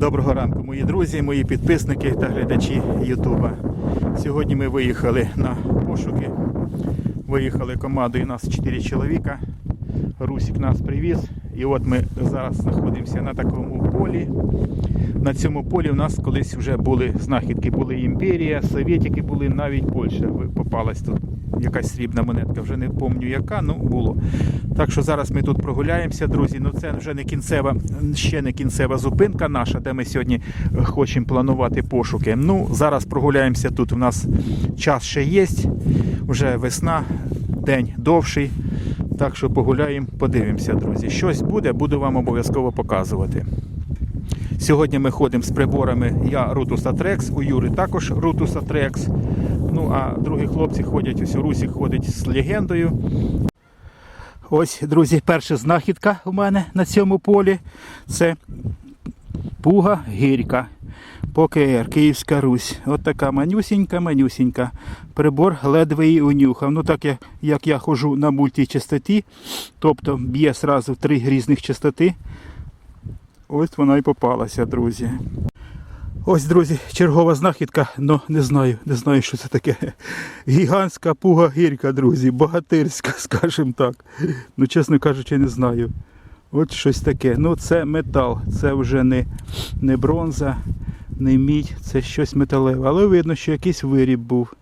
Доброго ранку, мої друзі, мої підписники та глядачі Ютуба. Сьогодні ми виїхали на пошуки. Виїхали командою нас 4 чоловіка. Русік нас привіз. І от ми зараз знаходимося на такому полі. На цьому полі в нас колись вже були знахідки, були імперія, совєтики були, навіть Польща попалась тут. Якась срібна монетка, вже не пам'ятаю яка, ну було. Так що зараз ми тут прогуляємося, друзі. Ну це вже не кінцева, ще не кінцева зупинка наша, де ми сьогодні е, хочемо планувати пошуки. Ну, зараз прогуляємося тут. У нас час ще є, вже весна, день довший. Так що погуляємо, подивимося, друзі. Щось буде, буду вам обов'язково показувати. Сьогодні ми ходимо з приборами. Я Rutus Atrex, у Юри також Rutus Atrex. Ну а другі хлопці ходять, ось Русік ходить з легендою. Ось, друзі, перша знахідка у мене на цьому полі. Це Пуга Гірка. ПОКР, Київська Русь. От така манюсінька, манюсінька. Прибор ледве її унюхав. Ну так як, як я ходжу на мультичастоті, тобто б'є зразу три різних частоти. Ось вона і попалася, друзі. Ось, друзі, чергова знахідка, ну не знаю, не знаю, що це таке. Гігантська пуга гірка, друзі, богатирська, скажімо так. Ну, чесно кажучи, не знаю. От щось таке. Ну, це метал, це вже не, не бронза, не мідь, це щось металеве. Але видно, що якийсь виріб був.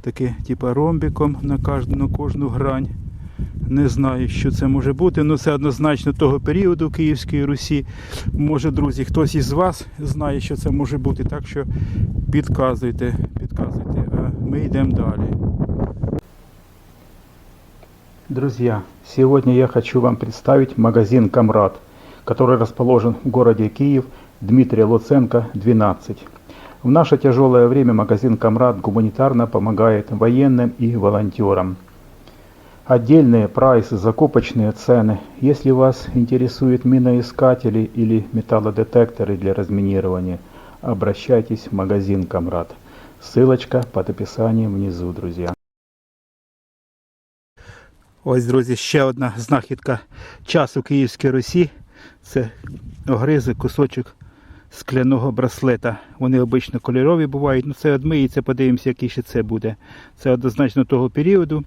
Таке, типа ромбіком на кожну, на кожну грань. Не знаю, що це може бути, але це однозначно того періоду Київської Русі. Може, друзі, хтось із вас знає, що це може бути, так що підказуйте, підказуйте, а ми йдемо далі. Друзья, сегодня я хочу вам представить магазин «Камрад», который расположен в городе Киев, Дмитрия Луценко, 12. В наше тяжелое время магазин «Камрад» гуманитарно помогает военным и волонтерам Отдельные прайсы, закупочные цены. Если вас интересуют миноискатели или металлодетекторы для разминирования, обращайтесь в магазин «Камрад». Ссылочка под описанием внизу, друзья. Ось, друзі, ще одна знахідка часу Київської Русі. Це огризок, кусочок скляного браслета. Вони обично кольорові бувають. Ну це одмиється, подивимося, який ще це буде. Це однозначно того періоду.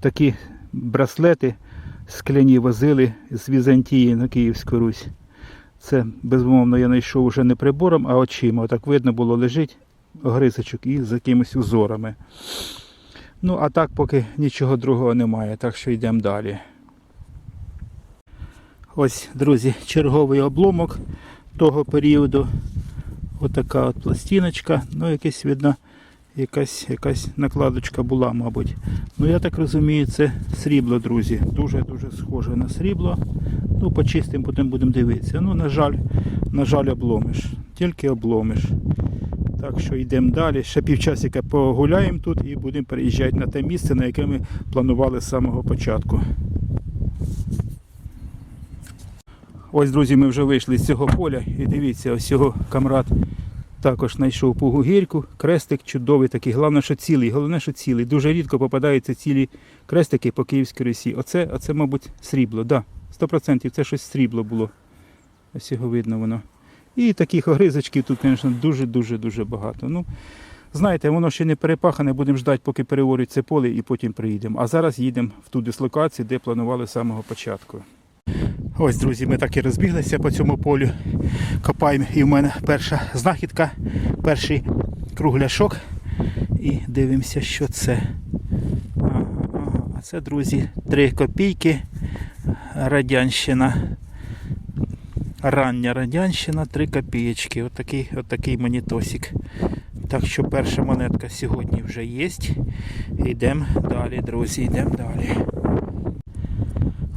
Такі браслети скляні возили з Візантії на Київську Русь. Це, безумовно, я знайшов вже не прибором, а очима. Отак видно було лежить огризочок і з якимись узорами. Ну, а так поки нічого другого немає, так що йдемо далі. Ось, друзі, черговий обломок того періоду. Отака от пластиночка. Ну, якась видно, якась, якась накладочка була, мабуть. Ну, я так розумію, це срібло, друзі. Дуже-дуже схоже на срібло. Ну, почистимо, потім будемо дивитися. Ну, на жаль, на жаль, обломиш. Тільки обломиш. Так що йдемо далі. Ще півчасика погуляємо тут і будемо переїжджати на те місце, на яке ми планували з самого початку. Ось, друзі, ми вже вийшли з цього поля і дивіться, ось цього камрад також знайшов пугу гірку, крестик чудовий такий, головне, що цілий, головне, що цілий. Дуже рідко попадаються цілі крестики по Київській Росії. Оце, оце, мабуть, срібло, да, 100% це щось срібло було. Ось його видно воно. І таких огризочків тут, звісно, дуже-дуже-дуже багато. Ну, знаєте, воно ще не перепахане, будемо ждати, поки переорють це поле і потім приїдемо. А зараз їдемо в ту дислокацію, де планували з самого початку. Ось, друзі, ми так і розбіглися по цьому полю. Копаємо. І в мене перша знахідка, перший кругляшок. І дивимося, що це. А це, друзі, 3 копійки. Радянщина. Рання радянщина, 3 копієчки. Отакий, отакий монітосик. Так що перша монетка сьогодні вже є. Йдемо далі, друзі, йдемо далі.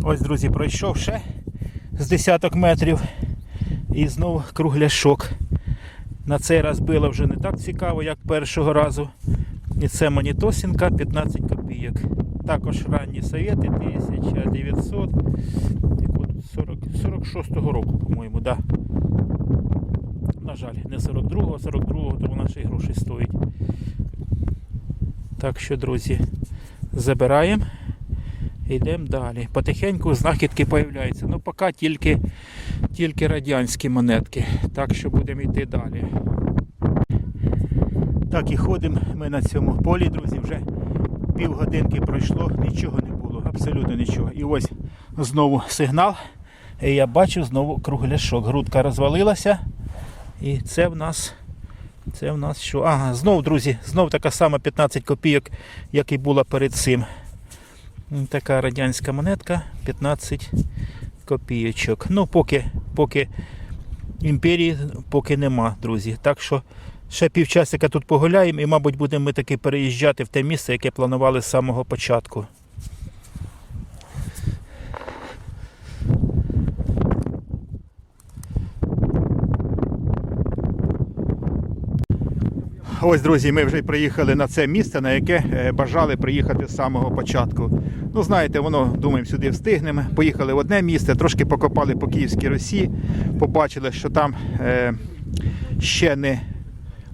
Ось, друзі, пройшов ще з десяток метрів. І знову кругляшок. На цей раз було вже не так цікаво, як першого разу. І це монітосінка 15 копійок. Також ранні совєти 1900 40, 46-го року, по-моєму, да. На жаль, не 42-го, 42-го, то вона грошей стоїть. Так що, друзі, забираємо йдемо далі. Потихеньку знахідки появляються. Ну, поки тільки, тільки радянські монетки. Так що будемо йти далі. Так і ходимо ми на цьому полі, друзі, вже півгодинки пройшло, нічого не було, абсолютно нічого. І ось знову сигнал. І я бачу знову кругляшок. Грудка розвалилася. І це в нас. Це в нас що? Ага, знов, друзі, знов така сама 15 копійок, як і була перед цим. Така радянська монетка, 15 копійочок. Ну, поки, поки імперії поки нема, друзі. Так що ще півчасика тут погуляємо і, мабуть, будемо ми таки переїжджати в те місце, яке планували з самого початку. Ось, друзі, ми вже приїхали на це місце, на яке е, бажали приїхати з самого початку. Ну, знаєте, воно, думаємо, сюди встигнемо. Поїхали в одне місце, трошки покопали по Київській Росі, побачили, що там е, ще не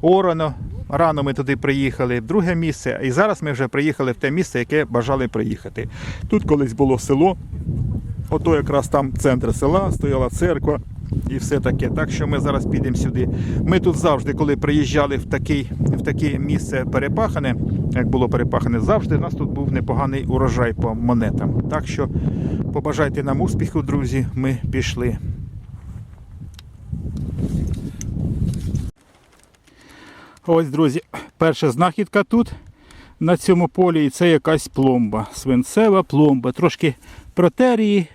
орано. Рано ми туди приїхали в друге місце, і зараз ми вже приїхали в те місце, яке бажали приїхати. Тут колись було село, ото якраз там центр села, стояла церква і все таке. Так що ми зараз підемо сюди. Ми тут завжди, коли приїжджали в, такий, в таке місце перепахане, як було перепахане, завжди у нас тут був непоганий урожай по монетам. Так що побажайте нам успіху, друзі. Ми пішли. Ось, друзі, перша знахідка тут на цьому полі, і це якась пломба. Свинцева пломба. Трошки протерії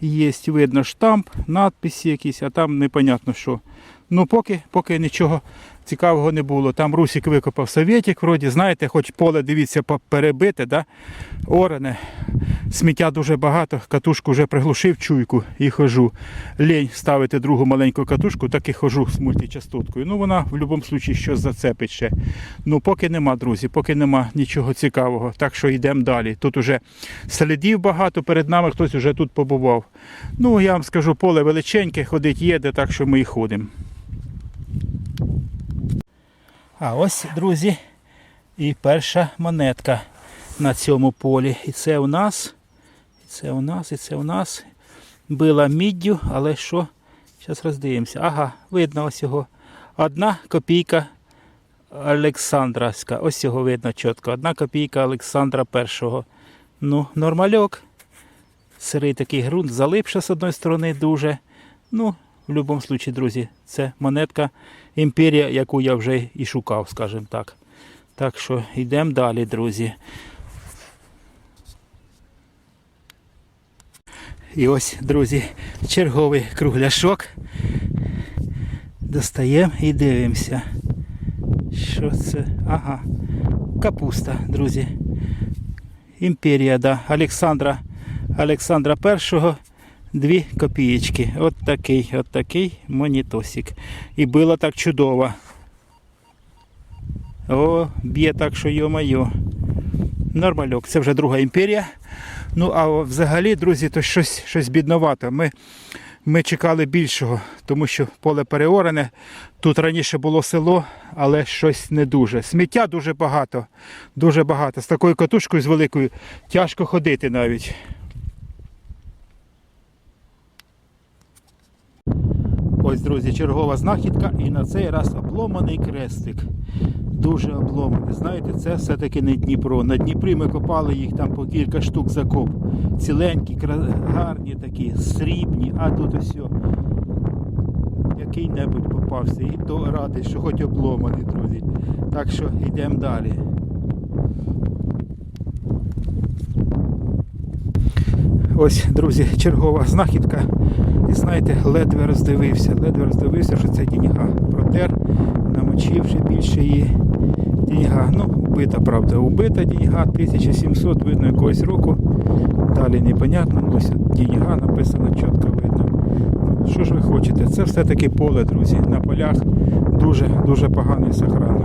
є, видно штамп, надписи якісь, а там непонятно що. Ну, поки, поки нічого цікавого не було. Там Русик викопав совєтик, вроді, знаєте, хоч поле, дивіться, перебите, да? оране. Сміття дуже багато, катушку вже приглушив чуйку і хожу. Лень ставити другу маленьку катушку, так і хожу з мультичастоткою. Ну, вона в будь-якому випадку щось зацепить ще. Ну, поки нема, друзі, поки нема нічого цікавого. Так що йдемо далі. Тут уже слідів багато, перед нами хтось вже тут побував. Ну, я вам скажу, поле величеньке, ходить їде, так що ми і ходимо. А ось, друзі, і перша монетка на цьому полі. І це у нас, і це у нас, і це у нас. Била міддю, але що? Зараз роздивимося. Ага, видно ось його. Одна копійка Олександровська. Ось його видно чітко. Одна копійка Олександра першого. Ну, нормальок. Сирий такий ґрунт, залипше з одної сторони дуже. Ну, в будь-якому випадку, друзі, це монетка імперія, яку я вже і шукав, скажімо так. Так що йдемо далі, друзі. І ось, друзі, черговий кругляшок. Достаємо і дивимося. Що це? Ага, капуста, друзі. Імперія, да, Олександра Олександра І Дві копієчки. От такий, от такий монітосик. І було так чудово. О, б'є так, що йо-майо. Нормальок, це вже друга імперія. Ну, а взагалі, друзі, то щось щось бідновато. Ми ми чекали більшого, тому що поле переорене. Тут раніше було село, але щось не дуже. Сміття дуже багато, дуже багато. З такою катушкою з великою тяжко ходити навіть. Ось, друзі, чергова знахідка, і на цей раз обломаний крестик. Дуже обломаний. Знаєте, це все-таки не Дніпро. На Дніпрі ми копали їх там по кілька штук закоп. Ціленькі, гарні такі, срібні, а тут ось який-небудь попався. І то радий, що хоч обломаний, друзі. Так що йдемо далі. Ось, друзі, чергова знахідка. І знаєте, ледве роздивився, ледве роздивився, що це діньга. Протер, намочивши більше її. Діньга, ну, вбита, правда, убита діньга, 1700, видно якогось року. Далі непонятно, ну, ось діньга написано чітко видно. Ну, Що ж ви хочете? Це все-таки поле, друзі. На полях дуже дуже поганий сохран.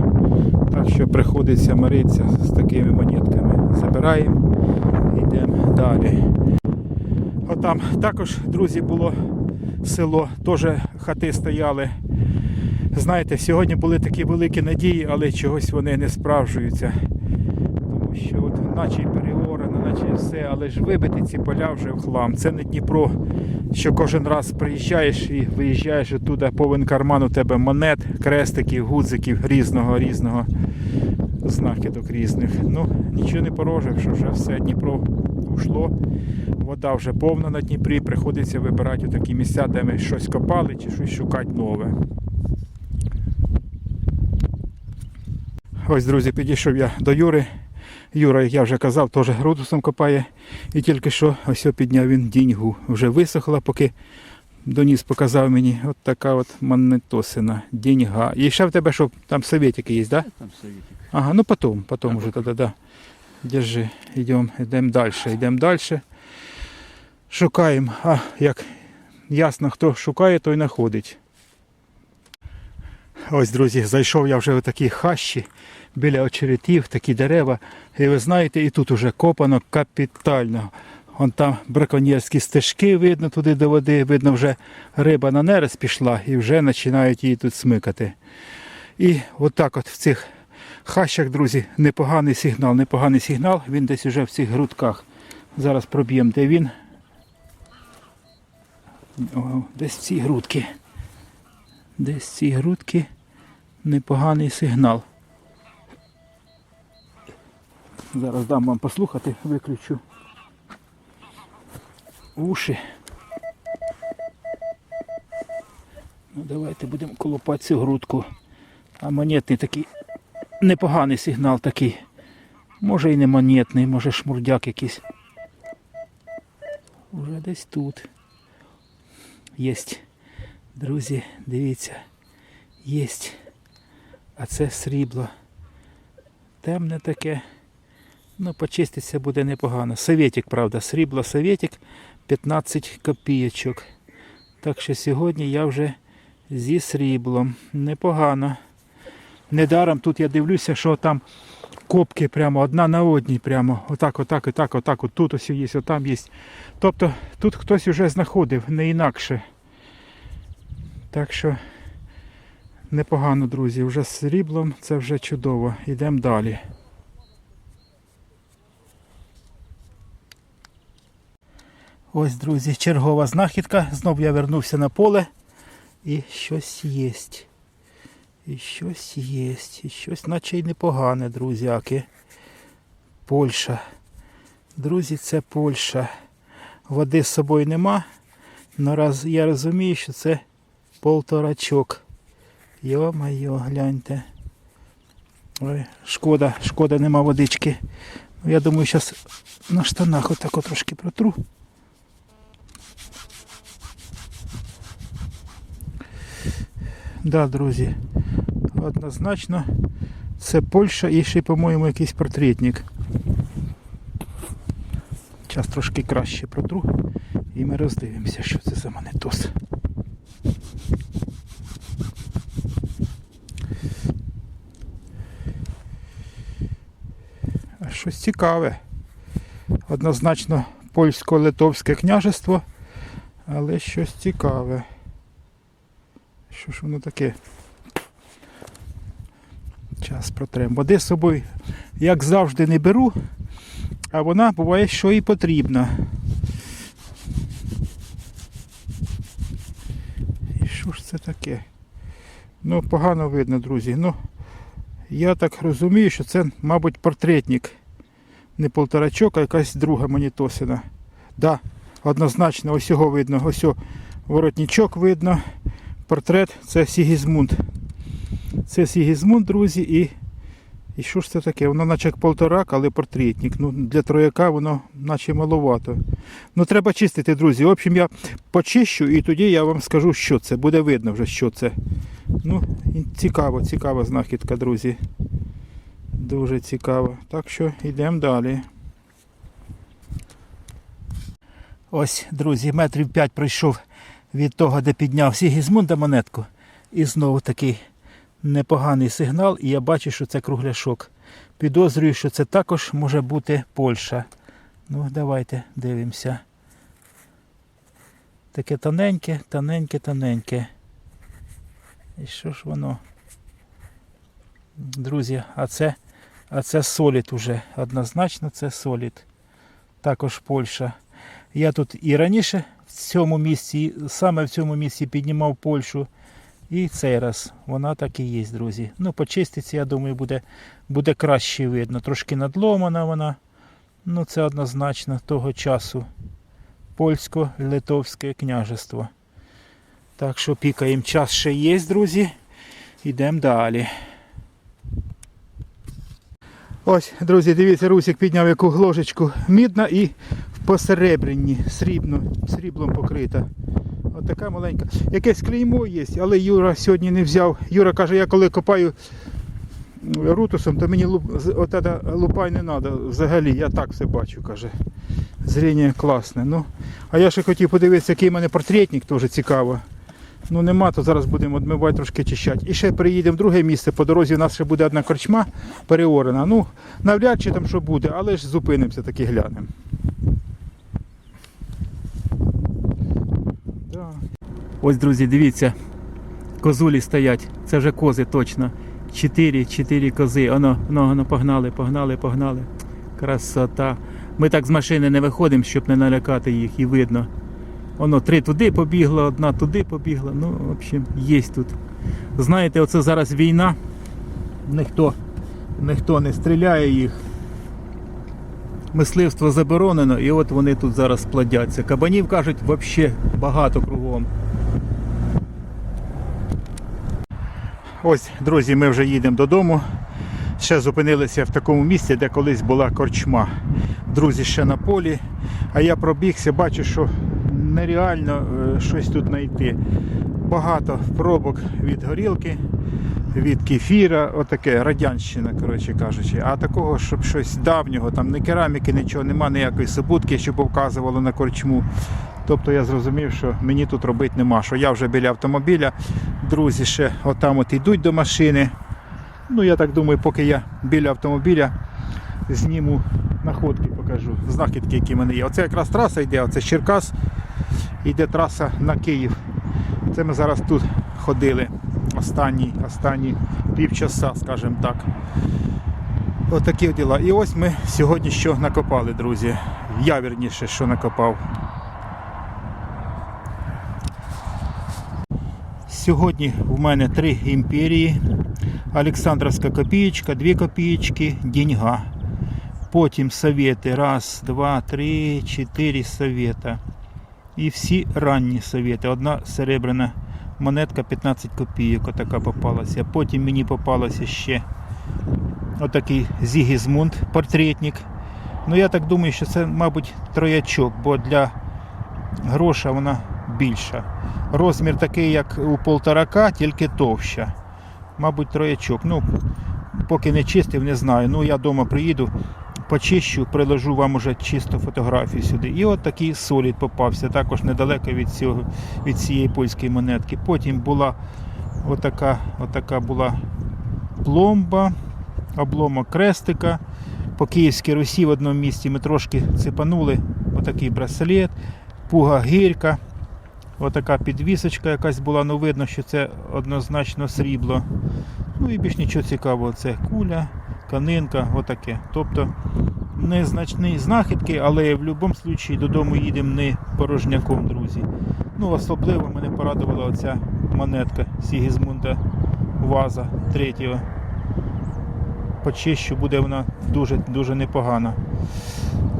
Так що приходиться миритися з такими монетками. Забираємо, йдемо далі. Отам також, друзі, було село, теж хати стояли. Знаєте, сьогодні були такі великі надії, але чогось вони не справжуються. Тому що от наче й переорано, наче все, але ж вибити ці поля вже в хлам. Це не Дніпро, що кожен раз приїжджаєш і виїжджаєш оттуда, повен карман у тебе монет, крестиків, гудзиків різного різного знахідок різних. Ну, нічого не порожив, що вже все Дніпро ушло. Вода вже повна на Дніпрі, приходиться вибирати такі місця, де ми щось копали чи щось шукати нове. Ось, друзі, підійшов я до Юри. Юра, як я вже казав, теж грудусом копає. І тільки що ось підняв він діньгу. Вже висохла, поки доніс показав мені. От така от монетосина, діньга. І ще в тебе що, там советики є, так? Да? Там советик. Ага, ну потом, потом уже тогда, да. Держи, йдемо, йдемо далі, йдемо далі. Шукаємо. А, як ясно, хто шукає, той знаходить. Ось, друзі, зайшов я вже в такі хащі біля очеретів, такі дерева. І ви знаєте, і тут уже копано капітально. Вон там браконьєрські стежки видно туди до води, видно, вже риба на нерест пішла і вже починають її тут смикати. І отак от в цих хащах, друзі, непоганий сигнал, непоганий сигнал. Він десь уже в цих грудках. Зараз проб'ємо, де він. О, десь ці грудки. Десь ці грудки непоганий сигнал. Зараз дам вам послухати, виключу уші. Ну, давайте будемо колопати цю грудку. А монетний такий непоганий сигнал такий. Може і не монетний, може шмурдяк якийсь. Уже десь тут. Єсть. Друзі, дивіться. Єсть. А це срібло. Темне таке. Ну, почиститься буде непогано. Советик, правда, срібло советик 15 копійочок. Так що сьогодні я вже зі сріблом. Непогано. Недаром тут я дивлюся, що там копки прямо одна на одній, прямо отак, отак, отак, отак, от тут ось є, отам є. Тобто тут хтось вже знаходив, не інакше. Так що непогано, друзі. Вже з сріблом це вже чудово. Йдемо далі. Ось, друзі, чергова знахідка. Знов я вернувся на поле. І щось є. І щось є. І щось наче й непогане, друзяки. Польща. Друзі, це Польща. Води з собою нема. Но раз я розумію, що це полторачок. Йо-майо, гляньте. Ой, шкода, шкода, нема водички. Ну, Я думаю, зараз на штанах отак трошки протру. Да, друзі, однозначно це Польща і ще, по-моєму, якийсь портретник. Зараз трошки краще протру і ми роздивимося, що це за монетос. Щось цікаве. Однозначно польсько-литовське княжество, але щось цікаве. Що ж воно таке? Час протрем. Води з собою, як завжди, не беру, а вона буває, що і потрібна. І що ж це таке? Ну, погано видно, друзі. Ну, я так розумію, що це, мабуть, портретник. Не полторачок, а якась друга монітосина. Да, однозначно, ось його видно, ось його воротничок видно. Портрет це Сігізмунд. Це Сігізмунд, друзі, і. І що ж це таке? Воно наче як полторак, але портретник. Ну, для трояка воно наче маловато. Ну треба чистити, друзі. В общем, я почищу і тоді я вам скажу, що це. Буде видно вже, що це. Ну, цікаво, цікава знахідка, друзі. Дуже цікаво. Так що йдемо далі. Ось, друзі, метрів 5 пройшов від того, де підняв Сігізмунда монетку. І знову такий непоганий сигнал, і я бачу, що це кругляшок. Підозрюю, що це також може бути Польща. Ну, давайте дивимося. Таке тоненьке, тоненьке, тоненьке. І що ж воно? Друзі, а це А це солід уже. Однозначно це солід. Також Польща. Я тут і раніше в цьому місці, саме в цьому місці піднімав Польщу. І цей раз вона так і є, друзі. Ну, почиститься, я думаю, буде, буде краще видно. Трошки надломана вона. Ну, це однозначно того часу. Польсько-Литовське княжество. Так що пікаємо. Час ще є, друзі. Йдемо далі. Ось, друзі, дивіться, Русик підняв яку ложечку мідна і посеребряні, срібно, сріблом покрита. От така маленька. Якесь клеймо є, але Юра сьогодні не взяв. Юра каже, я коли копаю рутусом, то мені луп, от лупай не треба взагалі. Я так все бачу, каже. Зріння класне. Ну, а я ще хотів подивитися, який в мене портретник, теж цікаво. Ну нема, то зараз будемо відмивати, трошки чищати. І ще приїдемо в друге місце. По дорозі у нас ще буде одна корчма переорена. Ну, навряд чи там що буде, але ж зупинимося таки глянемо. Ось, друзі, дивіться, козулі стоять. Це вже кози точно. Чотири, чотири кози. Оно, воно, воно, погнали, погнали, погнали. Красота. Ми так з машини не виходимо, щоб не налякати їх, і видно. Воно три туди побігло, одна туди побігла. Ну, в общем, є тут. Знаєте, оце зараз війна. Ніхто, ніхто не стріляє їх. Мисливство заборонено, і от вони тут зараз плодяться. Кабанів кажуть, взагалі багато кругом. Ось, друзі, ми вже їдемо додому. Ще зупинилися в такому місці, де колись була корчма. Друзі ще на полі. А я пробігся, бачу, що нереально е, щось тут знайти. Багато пробок від горілки, від кефіра, отаке, радянщина, коротше кажучи. А такого, щоб щось давнього, там не кераміки, нічого, нема ніякої субутки, що показувало на корчму. Тобто я зрозумів, що мені тут робити нема. Що я вже біля автомобіля, друзі ще отам от йдуть до машини. Ну, я так думаю, поки я біля автомобіля зніму находки, покажу, знахідки, які в мене є. Оце якраз траса йде, оце Черкас, йде траса на Київ. Це ми зараз тут ходили останні, останні півчаса, скажімо так. Отакі діла. І ось ми сьогодні що накопали, друзі. Я вірніше, що накопав. Сьогодні в мене три імперії. Олександровська копієчка, дві копієчки, деньга. Потім совєти. Раз, два, три, чотири совєта. І всі ранні совєти. Одна серебряна монетка 15 копійок. Отака попалася. Потім мені попалося ще отакий Зігізмунд, портретник. Ну я так думаю, що це, мабуть, троячок, бо для гроша вона більша. Розмір такий, як у полторака, тільки товща. Мабуть, троячок. Ну, поки не чистив, не знаю. Ну, я вдома приїду, почищу, приложу вам уже чисто фотографію сюди. І от такий солід попався, також недалеко від, цього, від цієї польської монетки. Потім була отака, отака була пломба, обломок крестика. По Київській Русі в одному місці ми трошки цепанули отакий браслет, пуга гірка. Отака підвісочка якась була, ну видно, що це однозначно срібло. Ну і більш нічого цікавого, це куля, канинка, отаке. Тобто незначні знахідки, але в будь-якому випадку додому їдемо не порожняком, друзі. Ну, особливо мене порадувала оця монетка Сігізмунда Ваза третього. Почищу, буде вона дуже, дуже непогана.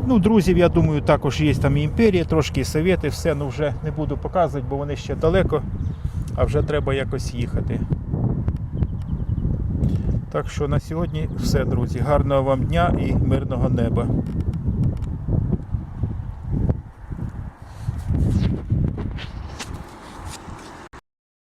Ну, друзів, я думаю, також є там і імперія, трошки і совєти, все, ну вже не буду показувати, бо вони ще далеко, а вже треба якось їхати. Так що на сьогодні все, друзі. Гарного вам дня і мирного неба.